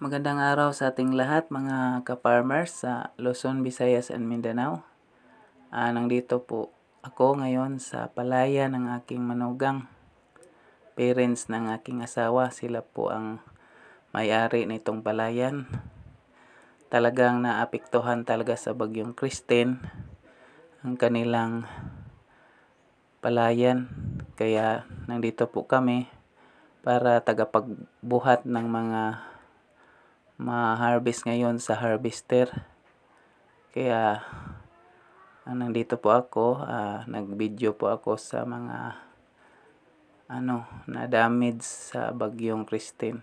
Magandang araw sa ating lahat mga ka-farmers sa Luzon, Visayas and Mindanao. Ah, nandito po ako ngayon sa palayan ng aking manugang. Parents ng aking asawa, sila po ang may-ari nitong palayan. Talagang naapektuhan talaga sa bagyong Kristen ang kanilang palayan. Kaya nandito po kami para tagapagbuhat ng mga ma-harvest ngayon sa harvester. Kaya ah, nandito po ako, ah, nag-video po ako sa mga ano, na damage sa bagyong Christine.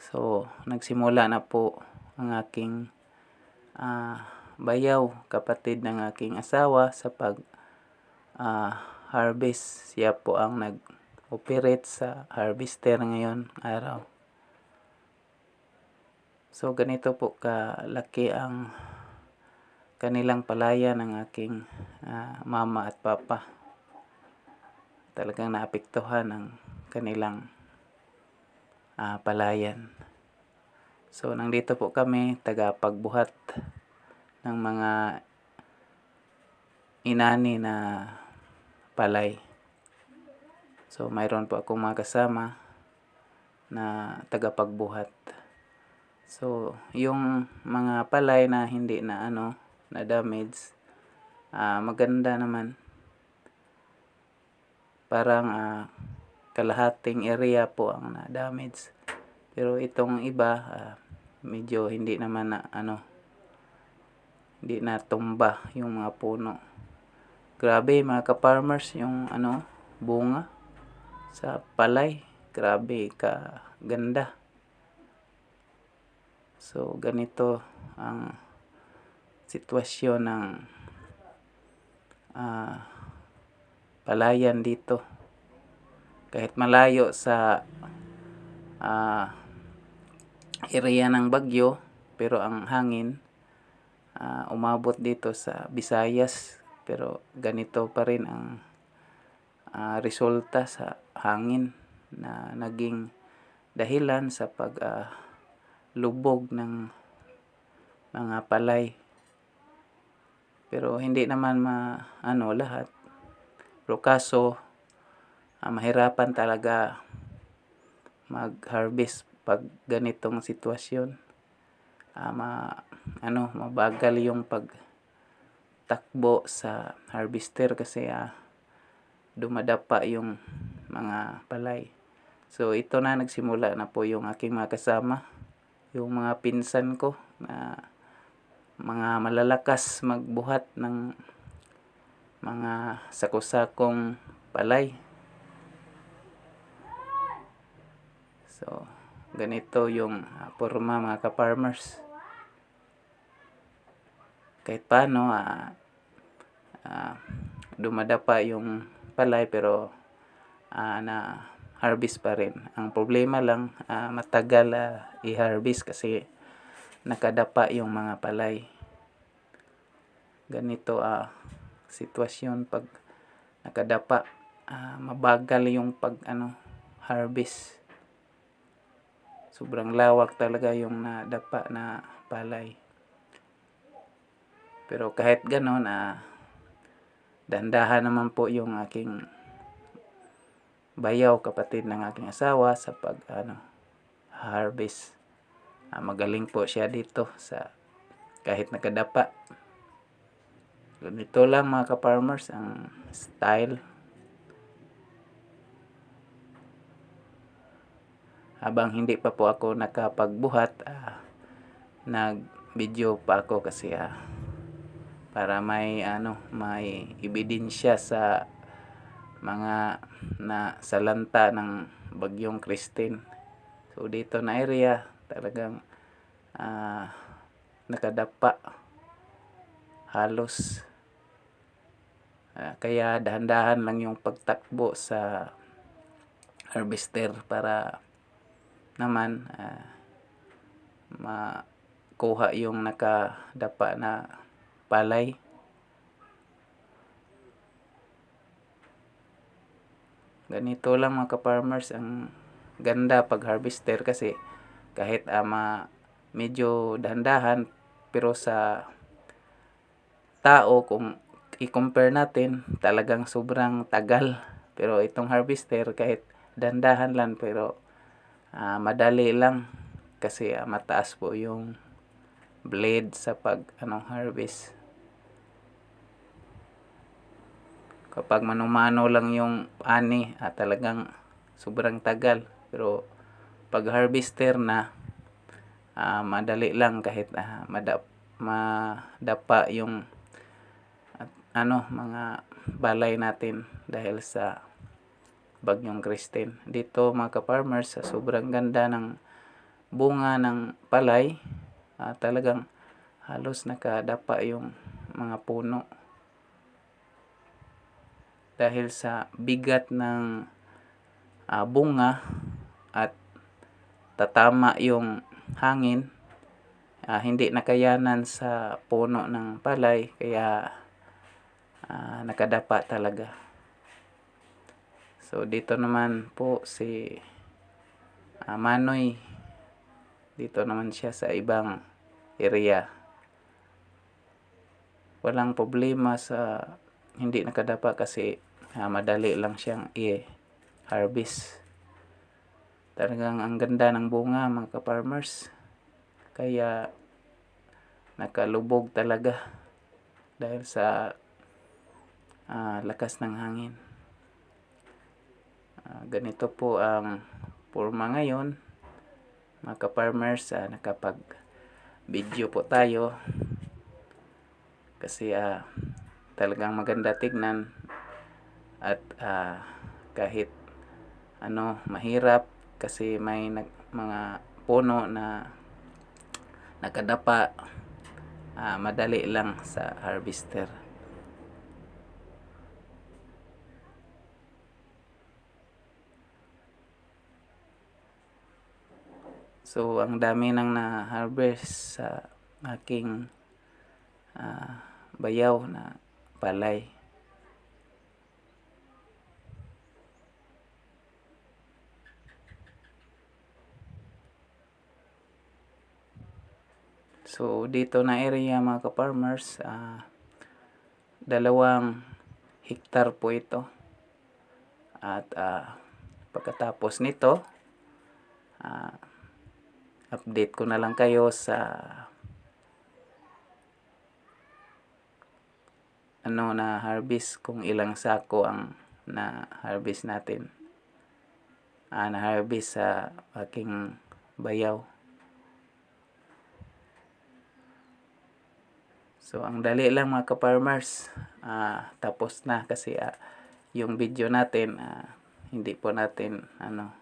So, nagsimula na po ang aking ah, bayaw, kapatid ng aking asawa sa pag ah, harvest. Siya po ang nag-operate sa harvester ngayon araw. So ganito po kalaki ang kanilang palaya ng aking ah, mama at papa. Talagang naapektuhan ang kanilang ah, palayan. So nandito po kami tagapagbuhat ng mga inani na palay. So mayroon po akong mga kasama na tagapagbuhat. So, yung mga palay na hindi na ano, na damage, ah, maganda naman. Parang ah, kalahating area po ang na damage. Pero itong iba, ah, medyo hindi naman na ano, hindi na tumba yung mga puno. Grabe mga ka-farmers yung ano, bunga sa palay. Grabe ka ganda. So, ganito ang sitwasyon ng ah, palayan dito. Kahit malayo sa ah, area ng bagyo, pero ang hangin ah, umabot dito sa Visayas. Pero ganito pa rin ang ah, resulta sa hangin na naging dahilan sa pag ah, lubog ng mga palay. Pero hindi naman ma ano lahat. Pero kaso ah, mahirapan talaga mag-harvest pag ganitong sitwasyon. Ah, ma, ano, mabagal yung pag takbo sa harvester kasi ah, dumadapa yung mga palay. So ito na nagsimula na po yung aking mga kasama, yung mga pinsan ko na mga malalakas magbuhat ng mga sakusakong palay. So, ganito yung ah, forma mga ka-farmers. Kahit paano, ah, ah, dumadapa yung palay pero ah, na harvest pa rin. Ang problema lang, ah, matagal ah, i-harvest kasi nakadapa yung mga palay. Ganito ah, sitwasyon pag nakadapa, ah, mabagal yung pag ano, harvest. Sobrang lawak talaga yung nadapa na palay. Pero kahit ganon, ah, dandahan naman po yung aking bayaw kapatid ng aking asawa sa pag ano, harvest. Ah, magaling po siya dito sa kahit nakadapa. Ganito lang mga ka-farmers ang style. Habang hindi pa po ako nakapagbuhat, ah, nag-video pa ako kasi ah, para may ano, may ebidensya sa mga na salanta ng bagyong Christine. So dito na area talagang ah, nakadapa halos Ah, kaya dahan-dahan lang yung pagtakbo sa harvester para naman ah, makuha yung nakadapa na palay. Ganito lang mga ka-farmers ang ganda pag harvester kasi kahit ama medyo dahan-dahan pero sa tao kung i-compare natin talagang sobrang tagal. Pero itong harvester kahit dandahan lang pero ah, madali lang. Kasi ah, mataas po yung blade sa pag anong harvest kapag manumano lang yung ani ah, talagang sobrang tagal. Pero pag harvester na ah, madali lang kahit ah, madap, madapa yung at, ano mga balay natin dahil sa bagyong Christine dito mga ka-farmers sobrang ganda ng bunga ng palay ah, talagang halos nakadapa yung mga puno dahil sa bigat ng ah, bunga at tatama yung hangin ah, hindi nakayanan sa puno ng palay kaya ah, nakadapa talaga. So dito naman po si ah, Manoy. Dito naman siya sa ibang area. Walang problema sa hindi nakadapa kasi ah, madali lang siyang i-harvest. Talagang ang ganda ng bunga mga ka-farmers. Kaya nakalubog talaga dahil sa ah, lakas ng hangin. Ah, ganito po ang forma ngayon mga ka-farmers. Ah, nakapag video po tayo. Kasi ah, talagang maganda tignan at ah, kahit ano mahirap kasi may nag, mga puno na nakadapa ah, madali lang sa harvester So, ang dami nang na-harvest sa aking ah, bayaw na palay. So, dito na area mga ka-farmers, ah, dalawang hektar po ito. At ah, pagkatapos nito, ah, update ko na lang kayo sa ano na harvest kung ilang sako ang na harvest natin. Ah, na harvest sa aking bayaw. So, ang dali lang mga ka-farmers. Ah, tapos na kasi ah, yung video natin, ah, hindi po natin ano,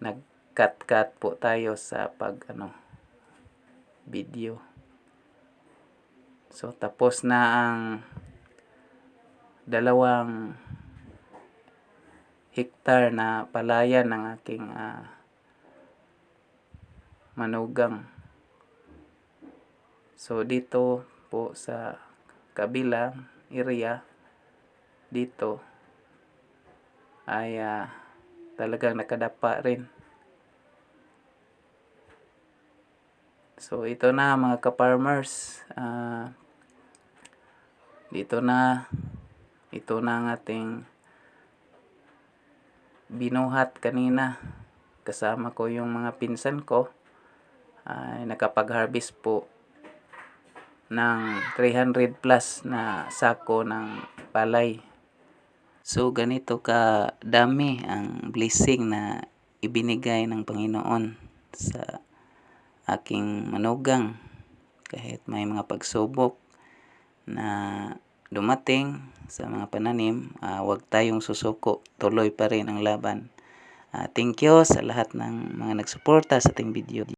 nag-cut-cut po tayo sa pag ano, video. So, tapos na ang dalawang hektar na palayan ng aking ah, manugang. So, dito po sa kabilang area dito ay ah, talagang nakadapa rin. So ito na mga ka-farmers. ah, dito na ito na ang ating binuhat kanina. Kasama ko yung mga pinsan ko. Ay nakapag-harvest po ng 300 plus na sako ng palay. So ganito ka dami ang blessing na ibinigay ng Panginoon sa aking manugang kahit may mga pagsubok na dumating sa mga pananim, ah, huwag tayong susuko, tuloy pa rin ang laban. Ah, thank you sa lahat ng mga nagsuporta sa ating video.